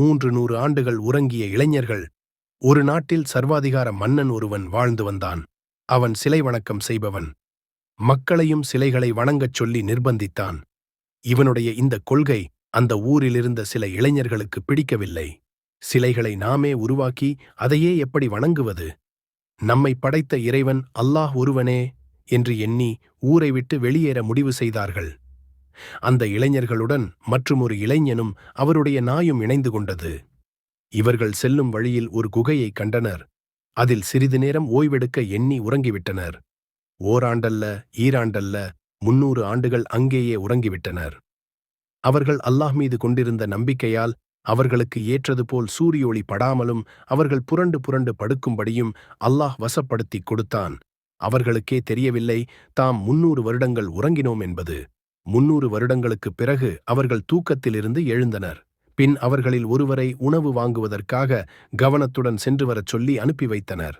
மூன்று நூறு ஆண்டுகள் உறங்கிய இளைஞர்கள் ஒரு நாட்டில் சர்வாதிகார மன்னன் ஒருவன் வாழ்ந்து வந்தான். அவன் சிலை வணக்கம் செய்பவன். மக்களையும் சிலைகளை வணங்கச் சொல்லி நிர்பந்தித்தான். இவனுடைய இந்த கொள்கை அந்த ஊரிலிருந்த சில இளைஞர்களுக்கு பிடிக்கவில்லை. சிலைகளை நாமே உருவாக்கி அதையே எப்படி வணங்குவது? நம்மை படைத்த இறைவன் அல்லாஹ் ஒருவனே என்று எண்ணி ஊரை விட்டு வெளியேற முடிவு செய்தார்கள். அந்த இளைஞர்களுடன் மற்றுமொரு இளைஞனும் அவருடைய நாயும் இணைந்து கொண்டது. இவர்கள் செல்லும் வழியில் ஒரு குகையை கண்டனர். அதில் சிறிது நேரம் ஓய்வெடுக்க எண்ணி உறங்கிவிட்டனர். ஓராண்டல்ல ஈராண்டல்ல முன்னூறு ஆண்டுகள் அங்கேயே உறங்கிவிட்டனர். அவர்கள் அல்லாஹ் மீது கொண்டிருந்த நம்பிக்கையால் அவர்களுக்கு ஏற்றது போல் சூரிய ஒளி படாமலும் அவர்கள் புரண்டு புரண்டு படுக்கும்படியும் அல்லாஹ் வசப்படுத்திக் கொடுத்தான். அவர்களுக்கே தெரியவில்லை தாம் முன்னூறு வருடங்கள் உறங்கினோம் என்பது. முன்னூறு வருடங்களுக்குப் பிறகு அவர்கள் தூக்கத்திலிருந்து எழுந்தனர். பின் அவர்களில் ஒருவரை உணவு வாங்குவதற்காக கவனத்துடன் சென்று வரச் சொல்லி அனுப்பி வைத்தனர்.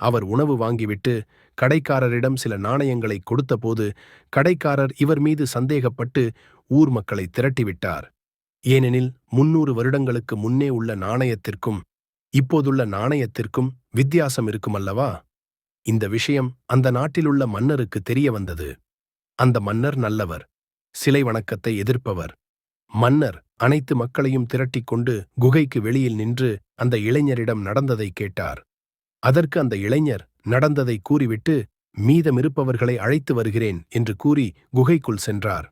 அவர் உணவு வாங்கிவிட்டு கடைக்காரரிடம் சில நாணயங்களை கொடுத்தபோது கடைக்காரர் இவர் மீது சந்தேகப்பட்டு ஊர் மக்களை திரட்டிவிட்டார். ஏனெனில் முன்னூறு வருடங்களுக்கு முன்னே உள்ள நாணயத்திற்கும் இப்போதுள்ள நாணயத்திற்கும் வித்தியாசம் இருக்குமல்லவா? இந்த விஷயம் அந்த நாட்டிலுள்ள மன்னருக்கு தெரிய வந்தது. அந்த மன்னர் நல்லவர். சிலை வணக்கத்தை எதிர்ப்பவர். மன்னர் அனைத்து மக்களையும் திரட்டிக் கொண்டு குகைக்கு வெளியில் நின்று அந்த இளைஞரிடம் நடந்ததை கேட்டார். அதற்கு அந்த இளைஞர் நடந்ததை கூறிவிட்டு மீதமிருப்பவர்களை அழைத்து வருகிறேன் என்று கூறி குகைக்குள் சென்றார்.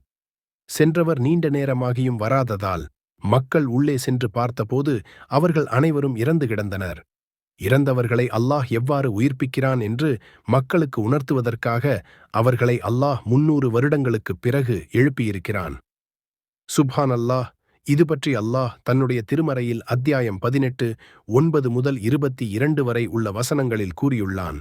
சென்றவர் நீண்ட நேரமாகியும் வராததால் மக்கள் உள்ளே சென்று பார்த்தபோது அவர்கள் அனைவரும் இறந்து கிடந்தனர். இறந்தவர்களை அல்லாஹ் எவ்வாறு உயிர்ப்பிக்கிறான் என்று மக்களுக்கு உணர்த்துவதற்காக அவர்களை அல்லாஹ் முன்னூறு வருடங்களுக்குப் பிறகு எழுப்பியிருக்கிறான். சுப்ஹான் அல்லாஹ் இது பற்றி அல்லாஹ் தன்னுடைய திருமறையில் அத்தியாயம் பதினெட்டு ஒன்பது முதல் இருபத்தி இரண்டு வரை உள்ள வசனங்களில் கூறியுள்ளான்.